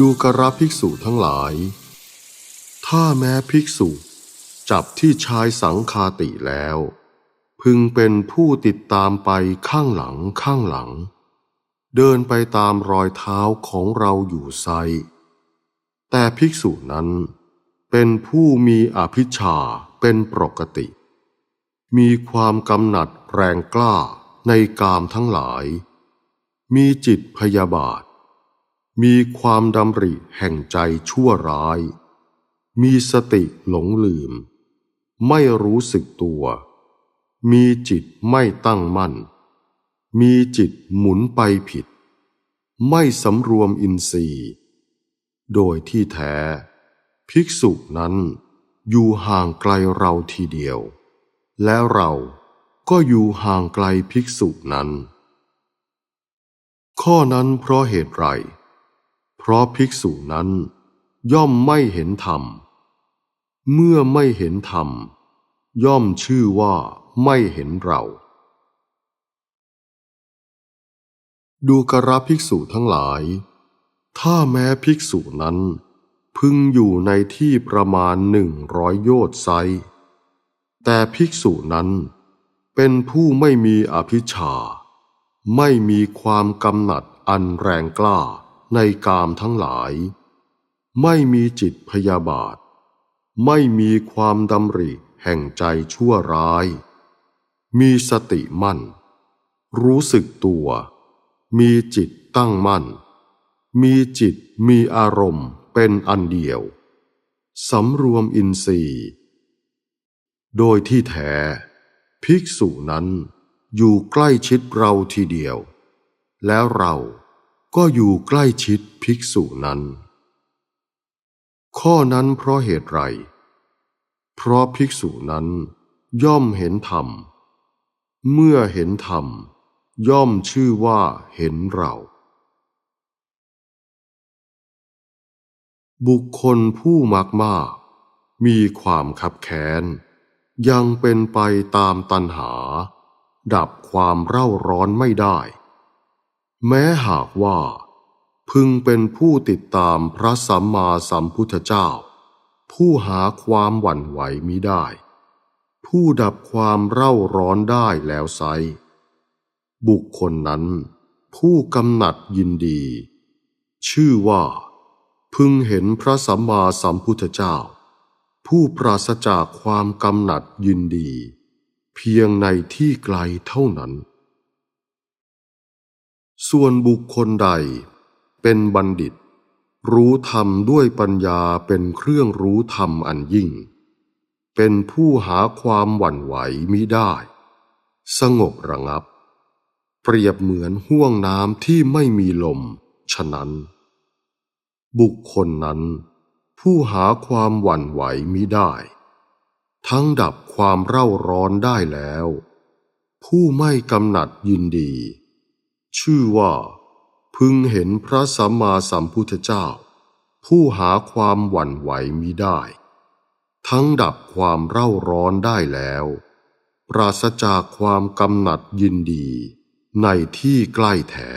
ดูกระภิกษุทั้งหลาย ถ้าแม้ภิกษุ จับที่ชายสังคาติแล้ว พึงเป็นผู้ติดตามไปข้างหลังข้างหลัง เดินไปตามรอยเท้าของเราอยู่ไซ แต่ภิกษุนั้น เป็นผู้มีอภิชาเป็นปกติ มีความกำหนัดแรงกล้าในกามทั้งหลาย มีจิตพยาบาท มีความดำริแห่งใจชั่วร้าย มีสติหลงลืม ไม่รู้สึกตัว มีจิตไม่ตั้งมั่น มีจิตหมุนไปผิด ไม่สำรวมอินทรีย์ โดยที่แท้ ภิกษุนั้นอยู่ห่างไกลเราทีเดียว และเราก็อยู่ห่างไกลภิกษุนั้น ข้อนั้นเพราะเหตุไร เพราะภิกษุนั้น ย่อมไม่เห็นธรรม เมื่อไม่เห็นธรรม ย่อมชื่อว่าไม่เห็นเรา ดูกระภิกษุทั้งหลาย ถ้าแม้ภิกษุนั้น พึงอยู่ในที่ประมาณหนึ่งร้อยโยชน์ไซแต่ภิกษุนั้นเป็นผู้ไม่มีอภิชา ไม่มีความกำหนัดอันแรงกล้า ในกามทั้งหลาย ไม่มีจิตพยาบาท ไม่มีความดำริแห่งใจชั่วร้าย มีสติมั่น รู้สึกตัว มีจิตตั้งมั่น มีจิตมีอารมณ์เป็นอันเดียว สำรวมอินทรีย์ โดยที่แท้ ภิกษุนั้นอยู่ใกล้ชิดเราทีเดียว แล้วเรา ก็อยู่ใกล้ชิดภิกษุนั้น ข้อนั้นเพราะเหตุไร เพราะภิกษุนั้นย่อมเห็นธรรม เมื่อเห็นธรรม ย่อมชื่อว่าเห็นเรา บุคคลผู้มักมากมีความขับแค้น ยังเป็นไปตามตัณหา ดับความเร่าร้อนไม่ได้ แม้หากว่า พึงเป็นผู้ติดตามพระสัมมาสัมพุทธเจ้า ผู้หาความหวั่นไหวมิได้ ผู้ดับความเร่าร้อนได้แล้วไซบุคคลนั้น ผู้กำหนัดยินดี ชื่อว่า พึงเห็นพระสัมมาสัมพุทธเจ้า ผู้ปราศจากความกำหนัดยินดี เพียงในที่ไกลเท่านั้น ส่วนบุคคลใด เป็นบัณฑิต รู้ธรรมด้วยปัญญาเป็นเครื่องรู้ธรรมอันยิ่ง เป็นผู้หาความหวั่นไหวมิได้ สงบระงับ เปรียบเหมือนห่วงน้ำที่ไม่มีลม ฉะนั้น บุคคลนั้น ผู้หาความหวั่นไหวมิได้ ทั้งดับความเร่าร้อนได้แล้ว ผู้ไม่กำหนัดยินดี ชื่อว่า พึงเห็นพระสัมมาสัมพุทธเจ้า ผู้หาความหวั่นไหวมิได้ ทั้งดับความเร่าร้อนได้แล้ว ปราศจากความกำหนัดยินดีในที่ใกล้แท้